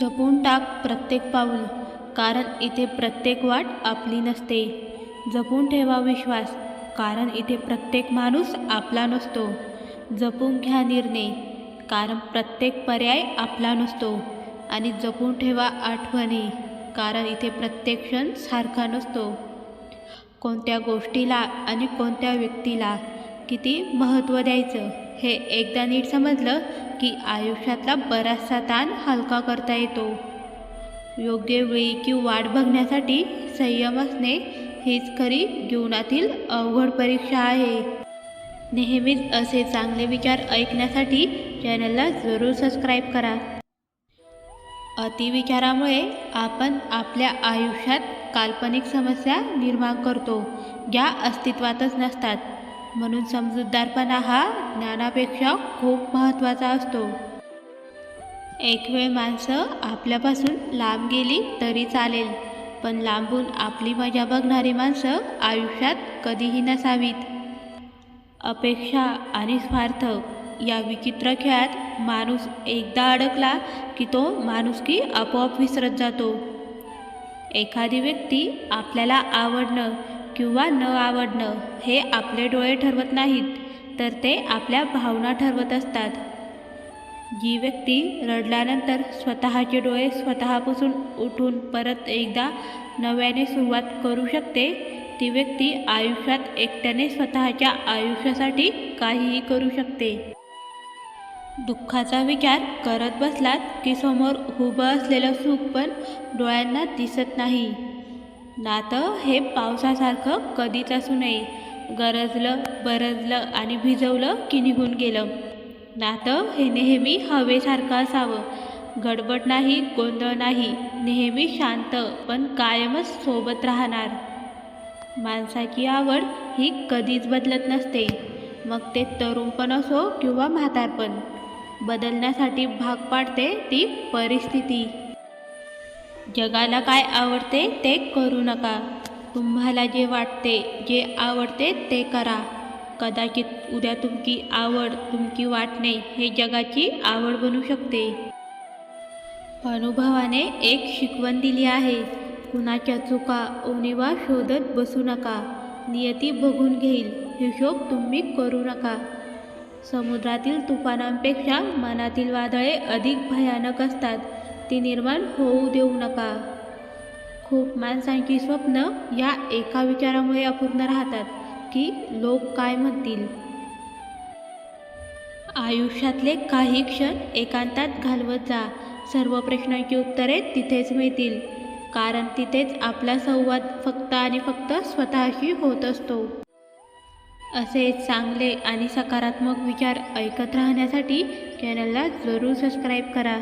जपून टाक प्रत्येक पाऊल कारण इथे प्रत्येक वाट आपली नसते. जपून ठेवा विश्वास कारण इथे प्रत्येक माणूस आपला नसतो. जपून घ्या निर्णय कारण प्रत्येक पर्याय आपला नसतो. आणि जपून ठेवा आठवणी कारण इथे प्रत्येक क्षण सारखा नसतो. कोणत्या गोष्टीला आणि कोणत्या व्यक्तीला किती महत्त्व द्यायचं? हे एकदा नीट समजलं की आयुष्यातला बराचसा ताण हलका करता येतो. योग्य वेळी की वाट बघण्यासाठी संयम असणे हीच खरी जीवनातील अवघड परीक्षा आहे. नेहमीच असे चांगले विचार ऐकण्यासाठी चॅनलला जरूर सबस्क्राईब करा. अतिविचारामुळे आपण आपल्या आयुष्यात काल्पनिक समस्या निर्माण करतो ज्या अस्तित्वातच नसतात. म्हणून समजूतदारपणा हा ज्ञानापेक्षा खूप महत्त्वाचा असतो. एक वेळ माणसं आपल्यापासून लांब गेली तरी चालेल पण लांबून आपली मजा बघणारी माणसं आयुष्यात कधीही नसावीत. अपेक्षा आणि स्वार्थ या विचित्र खेळात माणूस एकदा अडकला की तो माणुसकी आपोआप विसरत जातो. एखादी व्यक्ती आपल्याला आवडणं किंवा न आवडणं हे आपले डोळे ठरवत नाहीत तर ते आपल्या भावना ठरवत असतात. जी व्यक्ती रडल्यानंतर स्वतःचे डोळे स्वतःपासून उठून परत एकदा नव्याने सुरुवात करू शकते ती व्यक्ती आयुष्यात एकट्याने स्वतःच्या आयुष्यासाठी काहीही करू शकते. दुःखाचा विचार करत बसलात की समोर उभं असलेलं सुख पण डोळ्यांना दिसत नाही. नातं हे पावसासारखं कधीच असू नये. गरजलं बरजलं आणि भिजवलं की निघून गेलं. नातं हे नेहमी हवेसारखं असावं. गडबड नाही गोंधळ नाही. नेहमी शांत पण कायमच सोबत राहणार. माणसाची आवड ही कधीच बदलत नसते. मग ते तरुणपण असो किंवा म्हातारपण बदलण्यासाठी भाग पाडते ती परिस्थिती. जगाला काय आवडते ते करू नका. तुम्हाला जे वाटते जे आवडते ते करा. कदाचित उद्या तुमची आवड तुमची वाटणे हे जगाची आवड बनू शकते. अनुभवाने एक शिकवण दिली आहे. कुणाच्या चुका उणीवा शोधत बसू नका. नियती बघून घेईल हिशोब तुम्ही करू नका. समुद्रातील तुफानांपेक्षा मनातील वादळे अधिक भयानक असतात. ती निर्माण होऊ देऊ नका. खूप माणसांची स्वप्न या एका विचारामुळे अपूर्ण राहतात की लोक काय म्हणतील? आयुष्यातले काही क्षण एकांतात घालवत जा. सर्व प्रश्नांची उत्तरे तिथेच मिळतील कारण तिथेच आपला संवाद फक्त आणि फक्त स्वतःशी होत असतो. असे चांगले आणि सकारात्मक विचार ऐकत राहण्यासाठी चॅनलला जरूर सबस्क्राईब करा.